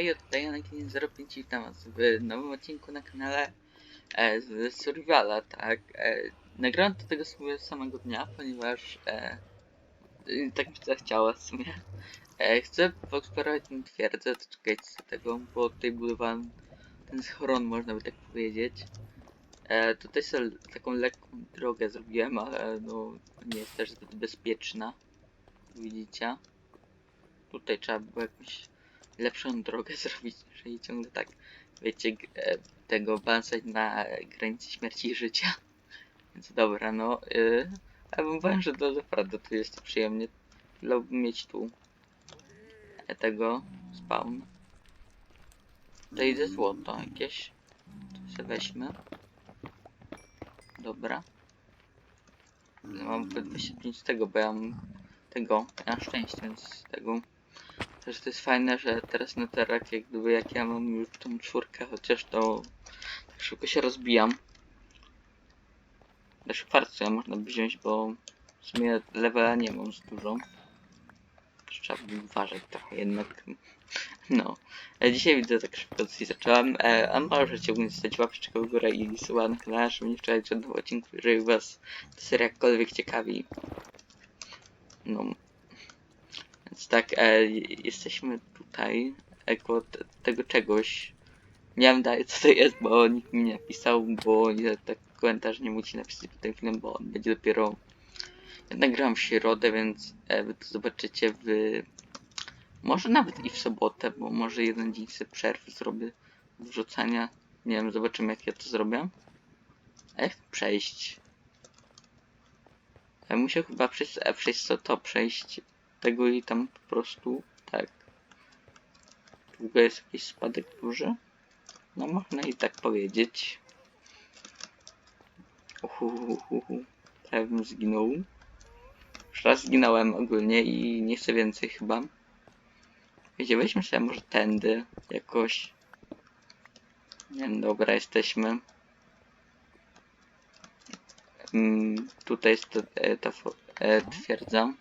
Hej, tutaj Anakin05 witam was w nowym odcinku na kanale e, z Survivala, tak. E, nagrałem to tego samego dnia, ponieważ e, tak mi się zachciało w sumie. E, chcę poeksplorować tę twierdzę, to czekajcie z tego, bo tutaj budowałem ten schron, można by tak powiedzieć. E, tutaj sobie taką lekką drogę zrobiłem, ale no nie jest też zbyt bezpieczna, widzicie. Tutaj trzeba było jakąś lepszą drogę zrobić, jeżeli ciągle tak, wiecie, e, tego balansować na granicy śmierci i życia. Więc dobra, no, yy, ja bym powiem, że to naprawdę tu jest przyjemnie. Wolałbym mieć tu e, tego spawn. Tutaj idę złoto jakieś. To sobie weźmy. Dobra. Ale Mam tylko 25 z tego, bo ja mam tego, ja mam szczęście, więc tego też to jest fajne, że teraz na terak, jak gdyby jak ja mam już tą czwórkę, chociaż to tak szybko się rozbijam. Też kwarcu ja można by wziąć, bo w sumie levela nie mam z dużo. Trzeba by uważać trochę jednak. No. E, dzisiaj widzę tak szybko coś zacząłem. E, a możecie ogólnie zostać łapeczkę w górę i suba na kanale, żeby nie wczoraj odcinku, jeżeli was ta seria jakkolwiek ciekawi. No. Więc tak, e, jesteśmy tutaj e, koło te, tego czegoś. Nie wiem dalej co to jest, bo nikt mi nie napisał, bo ja tak komentarz nie musi napisać pod tym filmem, bo on będzie dopiero... Ja nagrałem w środę, więc e, wy to zobaczycie w... Może nawet i w sobotę, bo może jeden dzień sobie przerwy zrobię wrzucania. Nie wiem, zobaczymy jak ja to zrobię. A jak przejść? Ja musiał chyba przez, e, przez co to przejść tego i tam po prostu tak. Długo jest jakiś spadek duży? No można i tak powiedzieć. Uhuhuhu. Prawie bym zginął. Już raz zginąłem ogólnie i nie chcę więcej chyba. Wiecie, weźmy sobie może tędy jakoś. Nie wiem, dobra, jesteśmy. Mm, tutaj jest to, e, ta e, twierdza.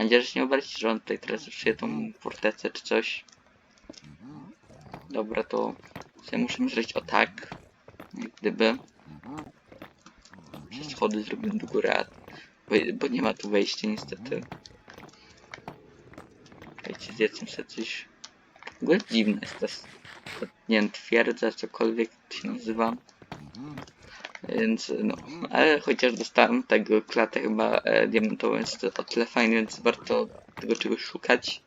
Mam nadzieję, że się nie obrazić, że on tutaj teraz ruszyje tą fortecę czy coś. Dobra, to sobie muszę zrobić o tak. Jak gdyby. Przez schody zrobiłem do góry, bo, bo nie ma tu wejścia niestety. Wiecie, zjedzmy sobie coś. W ogóle dziwne jest to Nie wiem, twierdza, cokolwiek to się nazywa. Więc no, ale chociaż dostałem tego klatę chyba e, diamentową, jest to o tyle fajne, więc warto tego czegoś szukać.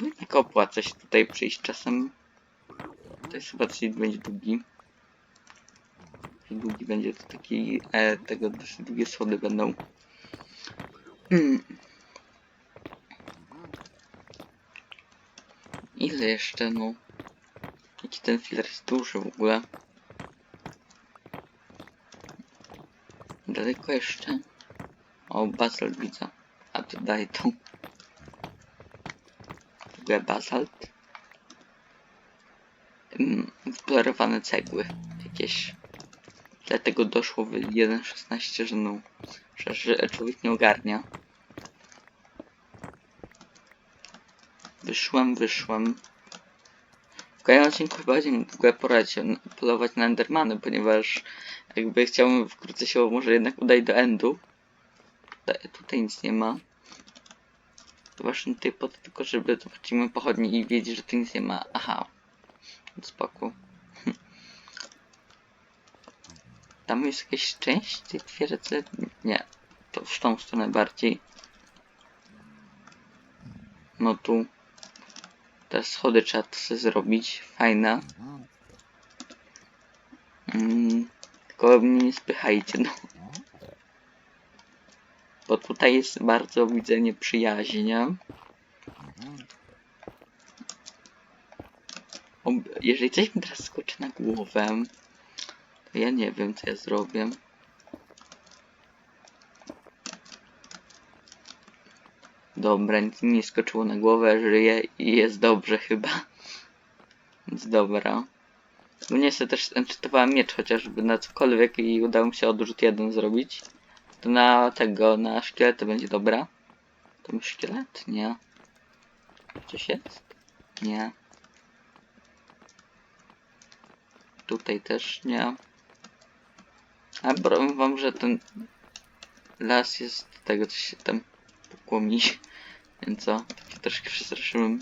No tak opłaca się tutaj przyjść czasem. To jest chyba dosyć będzie długi. Długi będzie to taki, e, tego dosyć długie schody będą. Hmm. Ile jeszcze, no? Jaki ten filar jest duży w ogóle. Daleko jeszcze? O, basalt widzę. A to daj tu. W ogóle basalt. Mm, Wpolerowane cegły. Jakieś. Dlatego doszło w 1.16, że no. Że, że człowiek nie ogarnia. Wyszłem, wyszłem. W kolejnym chyba będzie mi w ogóle pora się n- polować na Endermany, ponieważ jakby chciałbym wkrótce się może jednak udać do Endu. Tutaj, tutaj nic nie ma. Właśnie tutaj po to tylko, żeby zobaczymy pochodni i wiedzieć, że tu nic nie ma. Aha. Spoko. Tam jest jakaś część tej twierdzy? Nie. To w tą stronę bardziej. No tu. Te schody trzeba sobie zrobić. Fajna. Mm, tylko mnie nie spychajcie, no. Bo tutaj jest bardzo, widzę, nieprzyjaźnie. Ob- Jeżeli coś mi teraz skoczy na głowę, to ja nie wiem, co ja zrobię. Dobra, nic nie skoczyło na głowę, żyję i jest dobrze chyba. Więc dobra. No niestety też enchantowałem miecz chociażby na cokolwiek i udało mi się odrzut jeden zrobić. To na tego, na szkielety będzie dobra. To mi szkielet? Nie. Coś jest? Nie. Tutaj też nie. A powiem wam, że ten las jest tego, co się tam pokłomi. Więc co? Troszkę przestraszyłem.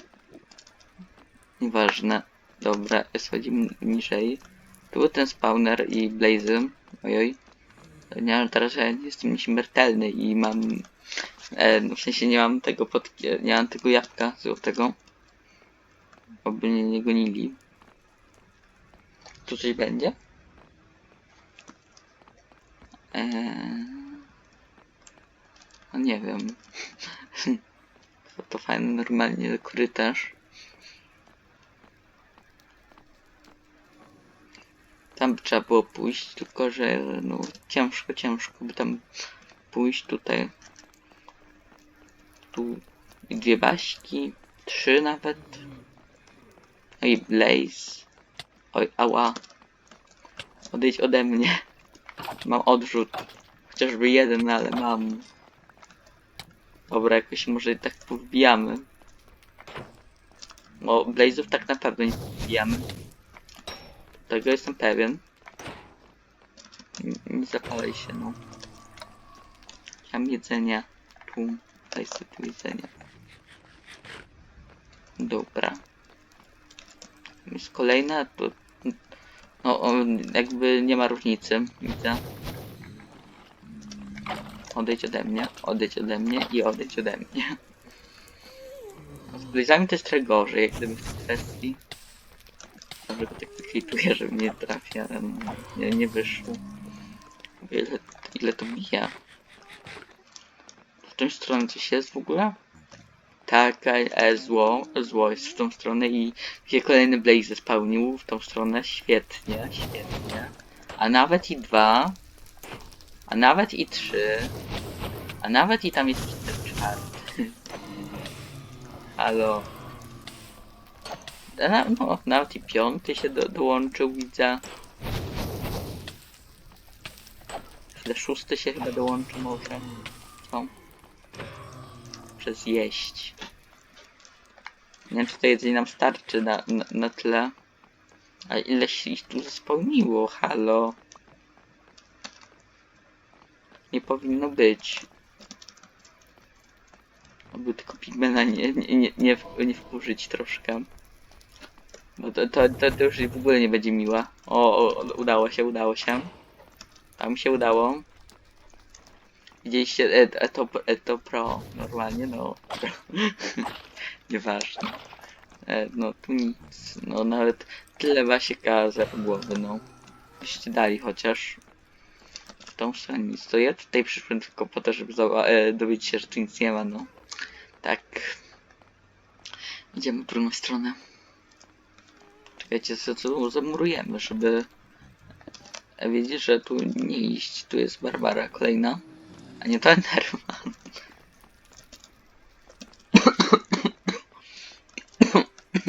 Nieważne. Dobra, schodzimy niżej. Tu był ten spawner i blazy. Ojoj. Nie, ale teraz ja jestem nieśmiertelny i mam... E, no w sensie nie mam tego pod... Nie mam tego jabłka złotego. Oby mnie nie gonili. Tu coś będzie? Eee... No nie wiem. to, fajny normalnie korytarz. Tam by trzeba było pójść, tylko że no ciężko, ciężko by tam pójść tutaj. Tu dwie baśki, trzy nawet. No i Blaze. Oj, ała. Odejdź ode mnie. Mam odrzut. Chociażby jeden, ale mam. Dobra, jakoś może tak powbijamy. Bo Blaze'ów tak na pewno nie powbijamy. Tego jestem pewien. Nie, nie zapalaj się, no. Mam jedzenie. Tu. Daj sobie tu jedzenie. Dobra. Jest kolejna, to... No, jakby nie ma różnicy, widzę. Odejdź ode mnie, odejdź ode mnie i odejdź ode mnie. Z blizami jest trochę gorzej, jak gdyby w tej kwestii. Może go tak wykwituję, że mnie trafia, nie, nie wyszło. Ile, ile to mija? W tą stronę coś jest w ogóle? Tak, e, zło, zło jest w tą stronę i się kolejny Blaze spełnił w tą stronę. Świetnie, świetnie. A nawet i dwa. A nawet i trzy. A nawet i tam jest czwarty. Halo. Na, no, nawet i piąty się do, dołączył, widzę. Chwilę szósty się chyba dołączy może. Co? Przez jeść. Nie wiem, czy to jedzenie nam starczy na, na, na tyle. A ile się tu spełniło, halo. Nie powinno być. Aby tylko pigmena nie, nie, nie, nie, nie wkurzyć troszkę. Bo to, to, to, to już w ogóle nie będzie miła. O, o, udało się, udało się. Tam się udało. Widzieliście e, e, to, e, to pro normalnie, no. Nieważne. E, no tu nic. No nawet tyle wasieka za głowy, no. Byście dali chociaż stronę nic. To ja tutaj przyszłem tylko po to, żeby e, dowiedzieć się, że tu nic nie ma, no. Tak. Idziemy w drugą stronę. Czekajcie, co tu zamurujemy, żeby wiedzieć, że tu nie iść. Tu jest Barbara kolejna, a nie to Enderman.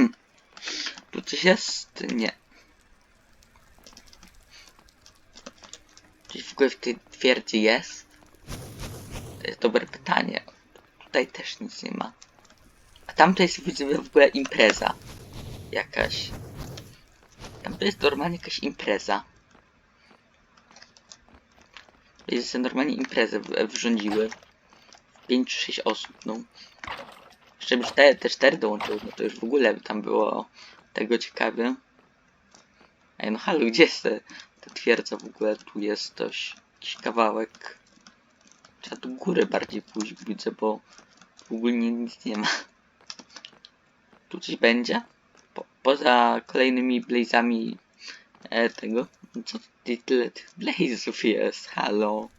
Tu coś jest? Nie. Coś w ogóle w tej twierdzy jest? To jest dobre pytanie. Tutaj też nic nie ma. A tam to jest w ogóle impreza. Jakaś. Tam to jest normalnie jakaś impreza. To jest normalnie imprezę wrządziły. 5 czy 6 osób, no. Jeszcze by te, te 4 dołączyły, no to już w ogóle by tam było tego ciekawe. Ej, no halo, gdzie jest ta twierdza w ogóle? Tu jest coś, jakiś kawałek. Trzeba tu górę bardziej pójść, widzę, bo w ogóle nic nie ma. Tu coś będzie? Po, poza kolejnymi blazami e, tego. Co ty, tyle tych blazów jest? Halo.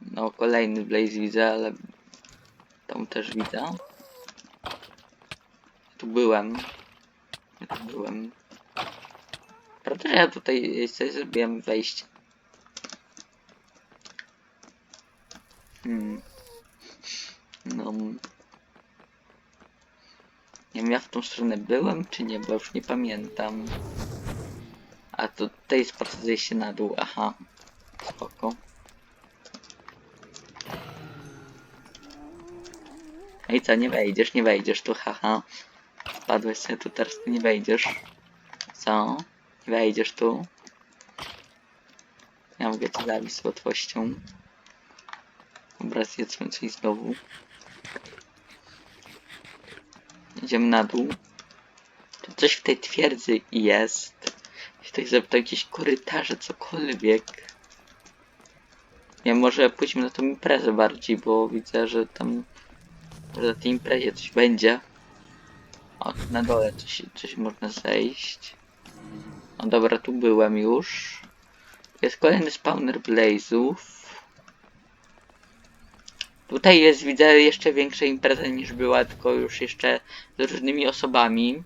No, kolejny blaze widzę, ale tam też widzę. Tu byłem. Byłem. Prawda, że ja tutaj sobie zrobiłem wejście. Hmm. No. Nie wiem, ja w tą stronę byłem, czy nie, bo już nie pamiętam. A tutaj spadł zejście na dół, aha. Spoko. I co, nie wejdziesz, nie wejdziesz tu, haha. Spadłeś sobie tu, teraz nie wejdziesz. Co? Nie wejdziesz tu. Ja mogę cię zabić z łatwością. Dobra, zjedzmy coś znowu. Idziemy na dół. Tu coś w tej twierdzy jest. Ktoś zapytał jakieś korytarze, cokolwiek. Nie, może pójdźmy na tą imprezę bardziej, bo widzę, że tam na tej imprezie coś będzie. O, na dole coś, coś można zejść. No dobra, tu byłem już. Jest kolejny spawner blazów. Tutaj jest, widzę, jeszcze większa impreza niż była, tylko już jeszcze z różnymi osobami.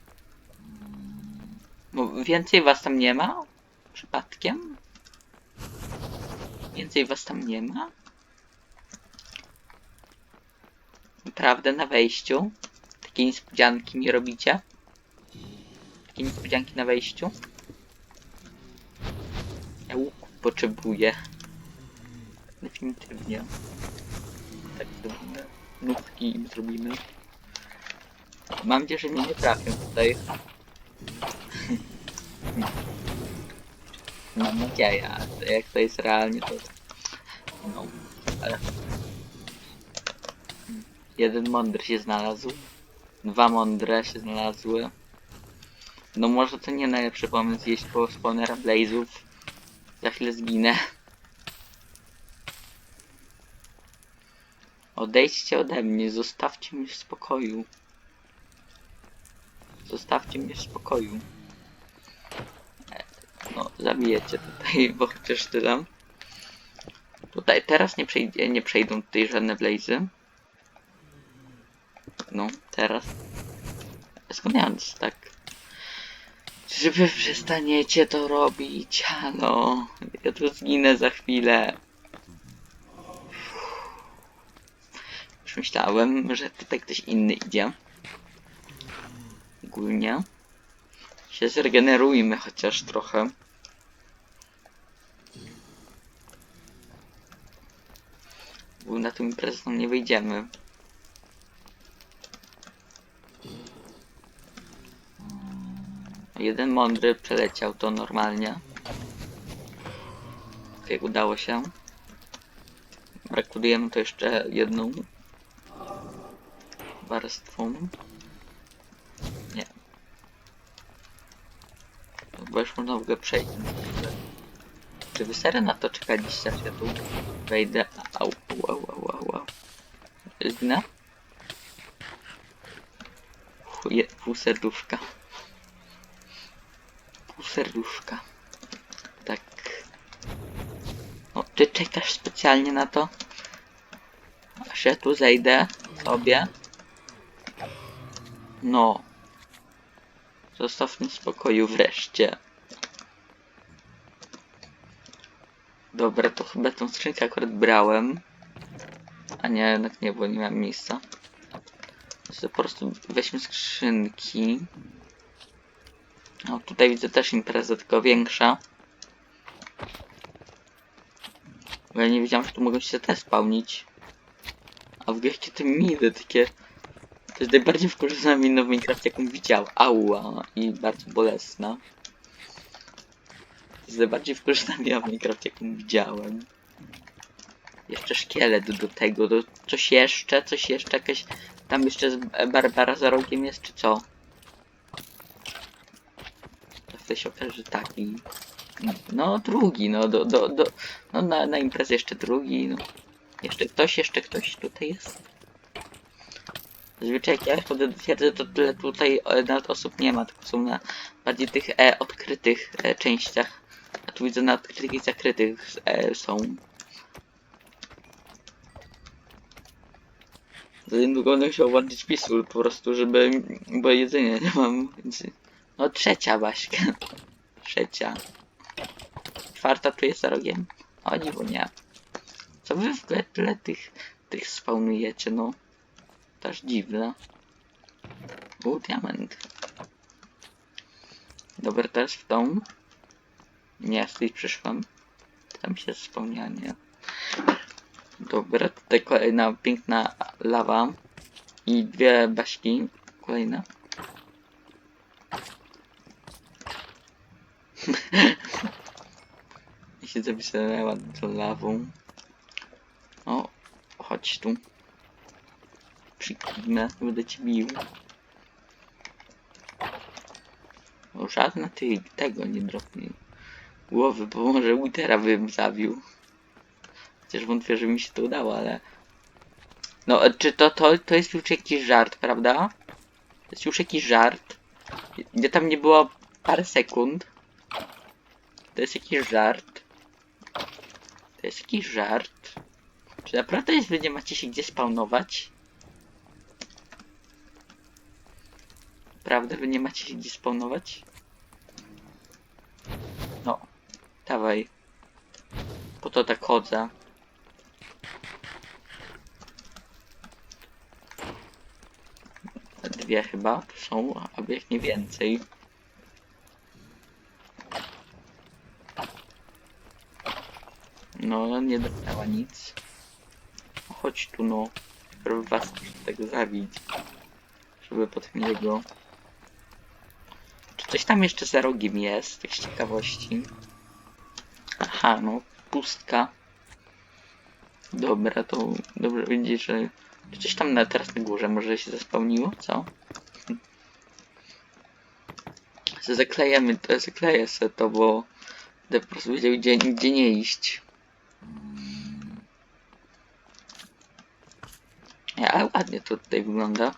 Bo więcej was tam nie ma? Przypadkiem? Więcej was tam nie ma? Naprawdę na wejściu? Takie niespodzianki mi robicie? Takie niespodzianki na wejściu? Ja łuku potrzebuję. Definitywnie. Tak zrobimy. Nówki im zrobimy. Mam nadzieję, że mnie nie trafią tutaj. Mam nadzieję, a jak to jest realnie to... No, ale... Jeden mądry się znalazł. Dwa mądre się znalazły. No może to nie najlepszy pomysł jeść po spawnera blazów. Za chwilę zginę. Odejdźcie ode mnie, zostawcie mnie w spokoju. Zostawcie mnie w spokoju. No, zabijecie tutaj, bo chociaż tyle. Tutaj teraz nie, przejdzie, nie przejdą tutaj żadne blazy. No, teraz. Skąd tak? Czy wy przestaniecie to robić? Halo, ja tu zginę za chwilę. Już myślałem, że tutaj ktoś inny idzie. Ogólnie. Się zregenerujmy chociaż trochę. Bo na tą imprezę nie wyjdziemy. Jeden mądry przeleciał to normalnie. Jak udało się. Mu to jeszcze jedną warstwą. Nie. Bo już można w ogóle przejść. Czy wy serio na to czekaliście, ja tu wejdę? Au, au, au, au, au. Zginę? Pół serduszka. Serduszka. Tak. O, ty czekasz specjalnie na to? Aż ja tu zejdę sobie. No. Zostaw mnie w spokoju wreszcie. Dobra, to chyba tą skrzynkę akurat brałem. A nie, jednak nie, bo nie miałem miejsca. Więc po prostu weźmy skrzynki. O, tutaj widzę też imprezę, tylko większa. Bo ja nie wiedziałem, że tu mogą się te spełnić. A w jakie te miny takie... To jest najbardziej wkurzona mina w Minecrafcie, jaką widział. Ała. I bardzo bolesna. To jest najbardziej wkurzona mina w Minecrafcie, jaką widziałem. Jeszcze szkielet do tego, do coś jeszcze, coś jeszcze, jakaś... Tam jeszcze Barbara za rogiem jest, czy co? Okaże, że taki. No, drugi, no, do, do, do, no na, na imprezę jeszcze drugi, no. Jeszcze ktoś, jeszcze ktoś tutaj jest. Zazwyczaj jak ja wchodzę do twierdzy, to tyle tutaj e, nawet osób nie ma, tylko są na bardziej tych e, odkrytych e, częściach. A tu widzę na odkrytych i zakrytych e, są. Za niedługo będę musiał włączyć pisul po prostu, żeby... bo jedzenia nie mam, więc... No trzecia Baśka. Trzecia. Czwarta tu jest za rogiem. O niebo nie. Co wy w ogóle tyle tych, tych spawnujecie, no. Też dziwne. Był diament. Dobra, teraz w tą. Nie, z tej przyszłam. Tam się spełnianie. Dobra, tutaj kolejna piękna lawa. I dwie baśki. Kolejne. I się zapisała do lawą. O, chodź tu. Przyklinę, będę cię bił. O, żadna ty tego nie dropnie głowy, bo może Withera bym zabił. Chociaż wątpię, że mi się to udało, ale... No, e, czy to, to, to jest już jakiś żart, prawda? To jest już jakiś żart. Gdzie tam nie było parę sekund. To jest jakiś żart. To jest jakiś żart. Czy naprawdę jest, wy nie macie się gdzie spawnować? Prawda, wy nie macie się gdzie spawnować? No, dawaj. Po to tak chodzę. Dwie chyba są, albo jak nie więcej. No, nie dotknęła nic. Chodź tu no. Żeby was tego zabić. Żeby potem jego... Czy coś tam jeszcze za rogiem jest, tak z ciekawości? Aha, no, pustka. Dobra, to dobrze wiedzieć, że czy coś tam na, teraz na górze może się zespełniło, co? Se Zaklejemy, zakleję sobie to, bo będę po prostu wiedział gdzie, gdzie nie iść. Ale ładnie to tutaj wygląda.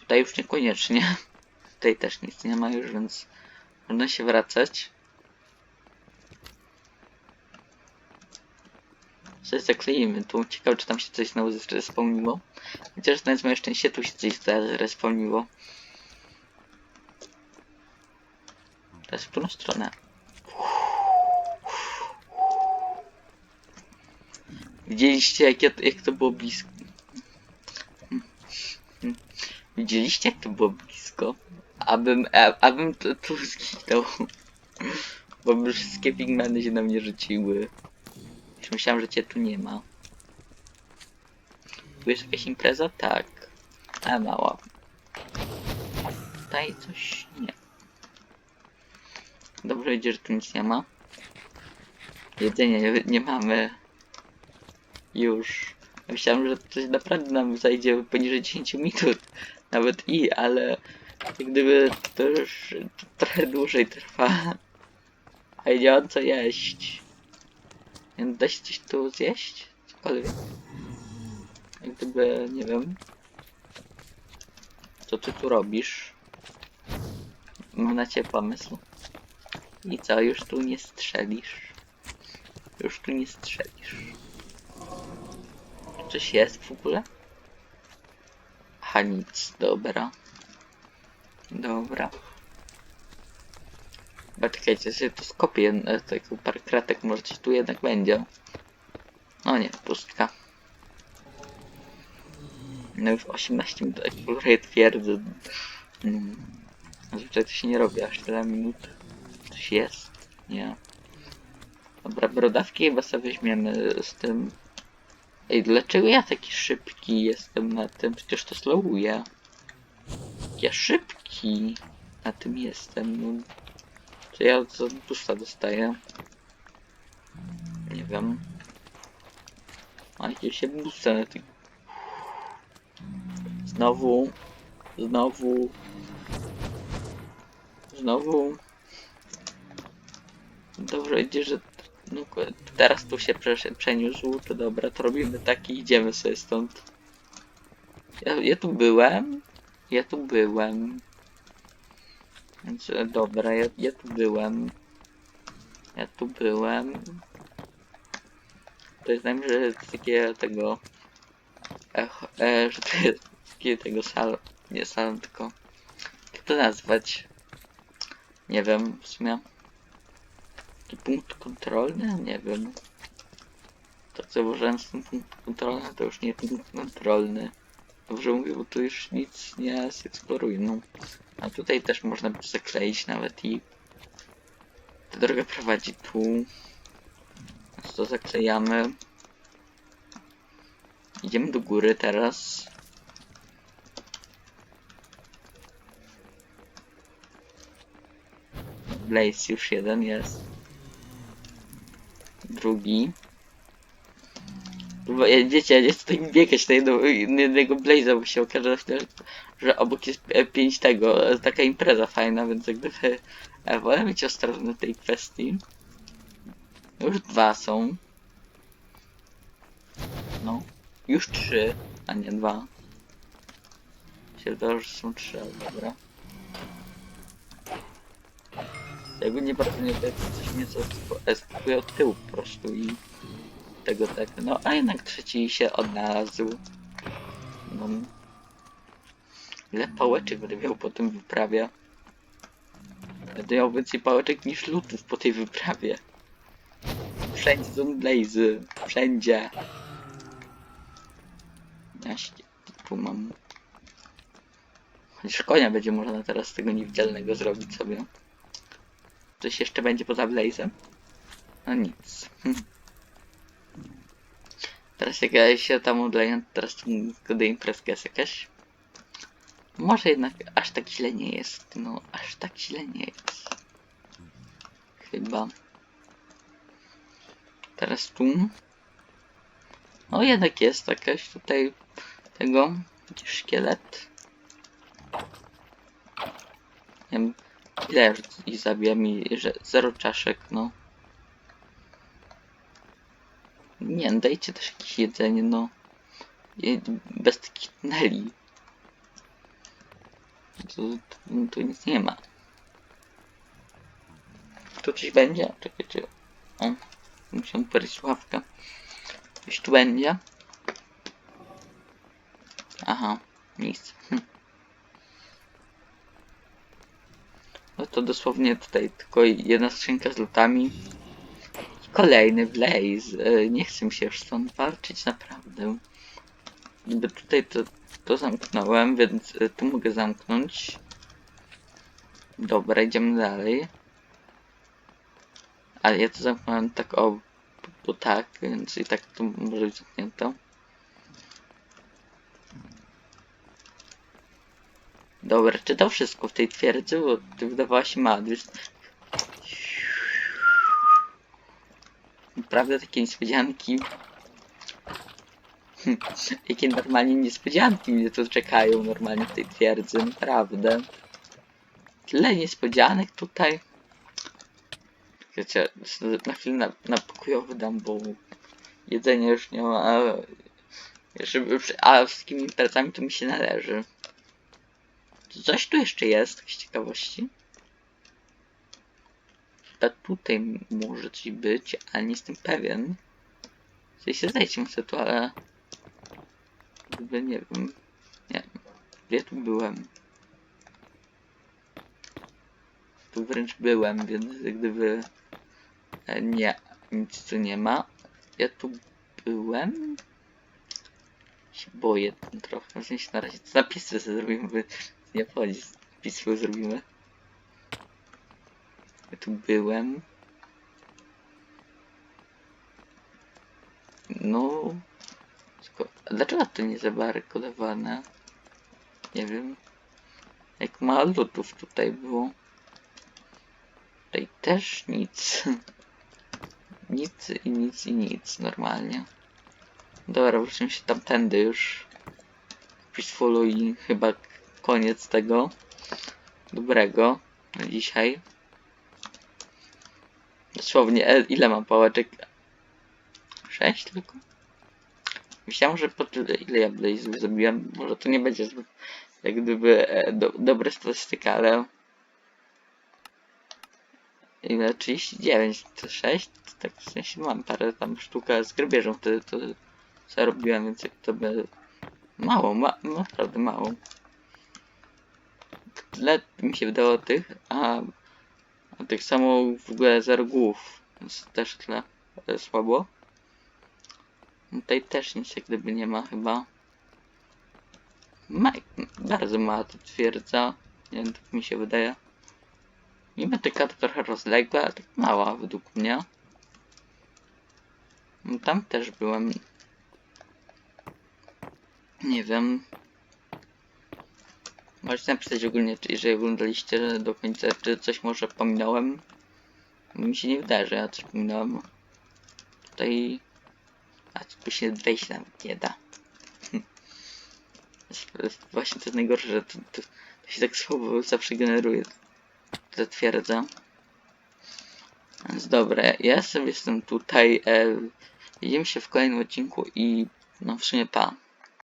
Tutaj już niekoniecznie. Tutaj też nic nie ma już, więc można się wracać. Coś zakleimy tu. Ciekawe, czy tam się coś znowu zrespawniło. Chociaż na moje szczęście tu się coś zrespawniło. Teraz w którą stronę? Widzieliście, jak, ja, jak to było blisko? Widzieliście, jak to było blisko? Abym, abym to, tu zginął. Bo by wszystkie pigmeny się na mnie rzuciły. Już myślałem, że cię tu nie ma. Tu jest jakaś impreza? Tak. A mała. Tutaj coś nie. Dobrze idzie, że tu nic nie ma. Jedzenia nie, nie mamy. Już. Myślałem, że coś naprawdę nam zajdzie poniżej 10 minut. Nawet i, ale jak gdyby to już trochę dłużej trwa. A nie mam co jeść. Da się coś tu zjeść? Cokolwiek. Jak gdyby, nie wiem. Co ty tu robisz? Mam na ciebie pomysł. I co, już tu nie strzelisz? Już tu nie strzelisz. Coś jest w ogóle? Aha, nic. Dobra. Dobra. Chyba czekajcie, sobie to skopię, e, tak parę kratek, może coś tu jednak będzie. No nie, pustka. No już 18 minut eksploruję twierdzę. Mm. Zazwyczaj to się nie robi aż tyle minut. Coś jest? Nie. Dobra, brodawki chyba sobie weźmiemy z tym. Ej, dlaczego ja taki szybki jestem na tym? Przecież to slowuje. Ja szybki na tym jestem. No. Czy ja za pusta dostaję? Nie wiem. A jakieś się busta na tych... Znowu. Znowu. Znowu. Dobrze idzie, że no, teraz tu się przeniósł, to dobra, to robimy tak i idziemy sobie stąd. Ja, ja tu byłem. Ja tu byłem. Więc e, dobra, ja, ja tu byłem. Ja tu byłem. To jest znam, że takie tego. Ech, e, że to jest takie tego sal. Nie salon, tylko. Jak to nazwać? Nie wiem, w sumie. Czy punkt kontrolny? Nie wiem. To co włożyłem z tym punkt kontrolny, to już nie punkt kontrolny. Dobrze mówię, bo tu już nic nie eksploruje. No. A tutaj też można by zakleić nawet i ta droga prowadzi tu. Więc to zaklejamy. Idziemy do góry teraz. Blaze już jeden jest. Drugi. Bo, e, wiecie, ja nie chcę tak biegać na jedno- na jednego Blaze'a, bo się okaże, że, że obok jest e, pięć tego, e, taka impreza fajna, więc jak gdyby e, wolę być ostrożny w tej kwestii. Już dwa są. No. Już trzy, a nie dwa. Się wydało, że są trzy, ale dobra. Jakby nie bardzo nie wiem, coś mnie zaskakuje od tyłu po prostu i tego tak. No a jednak trzeci się odnalazł. No. Ile pałeczek będę miał po tym wyprawie? Będę miał więcej pałeczek niż lutów po tej wyprawie. Wszędzie są blazy. Wszędzie. Jaśnie, tu mam. Chociaż konia będzie można teraz tego niewidzialnego zrobić sobie. Coś jeszcze będzie poza Blazem? No nic. Teraz jak ja się tam odleję, teraz gdy imprezka jest jakaś. Może jednak aż tak źle nie jest. No, aż tak źle nie jest. Chyba. Teraz tu. No jednak jest jakaś tutaj tego szkielet. Nie wiem, ile i zabija mi, że zero czaszek, no. Nie, no dajcie też jakieś jedzenie, no. Bez takich tuneli. Tu, tu, tu nic nie ma. Tu coś będzie? Czekajcie. O, muszę powiedzieć ławkę. Coś tu będzie? Aha, nic. Hm. No to dosłownie tutaj tylko jedna skrzynka z lutami. I kolejny blaze. E, Nie chcę mi się już stąd walczyć naprawdę. Niby tutaj to, to zamknąłem, więc e, tu mogę zamknąć. Dobra, idziemy dalej. Ale ja to zamknąłem tak o, bo tak, więc i tak to może być zamknięte. Dobra, czy to wszystko w tej twierdzy? Bo to wydawała się. Więc... Naprawdę takie niespodzianki. Jakie normalnie niespodzianki mnie tu czekają normalnie w tej twierdzy, naprawdę. Tyle niespodzianek tutaj. Wiecie, na chwilę na, na pokojowy dam, bo jedzenia już nie ma. Żeby, a z takimi imprezami to mi się należy. Coś tu jeszcze jest, z ciekawości. Tak tutaj może coś być, ale nie jestem pewien. W sensie zejdźmy sobie tu, ale... Gdyby nie wiem... Nie wiem. Gdzie tu byłem? Tu wręcz byłem, więc gdyby... E, Nie, nic tu nie ma. Ja tu byłem? Się boję trochę, w sensie na razie zapisy sobie zrobimy, by nie wchodzi, zapisy zrobimy. Ja tu byłem. No... A dlaczego to nie zabarykodowane? Nie wiem. Jak mało lutów tutaj było. Tutaj też nic. Nic i nic i nic normalnie. Dobra, wrócimy się tamtędy już. Peacefulu i chyba koniec tego dobrego na dzisiaj. Dosłownie, e, ile mam pałeczek? Sześć tylko? Myślałem, że po tyle, ile ja Blaze'ów zabiłem, może to nie będzie zbyt, jak gdyby, e, do, dobre statystyka, ale... Ile? 39, to 6? To tak w sensie mam parę tam sztuka z grabieżą wtedy to co robiłem, więc to by... Mało, ma, naprawdę mało. Tyle mi się wydało tych, a, a tych samo w ogóle głów, więc też tyle e, słabo. Tutaj też nic jak gdyby nie ma chyba. Ma, bardzo mała to twierdza. Nie wiem, tak mi się wydaje. Niby ta karta trochę rozległa, ale tak mała według mnie. No Tam też byłem. Nie wiem. Możecie napisać ogólnie, jeżeli oglądaliście do końca, czy coś może pominąłem. Mi się nie wydaje, że ja coś pominąłem. Tutaj... A tu się wejść nawet nie da. Właśnie to jest najgorsze, że to, to, to się tak słabo zawsze generuje. Ta twierdza. Więc dobra, ja sobie jestem tutaj. E, widzimy się w kolejnym odcinku i no w sumie pa.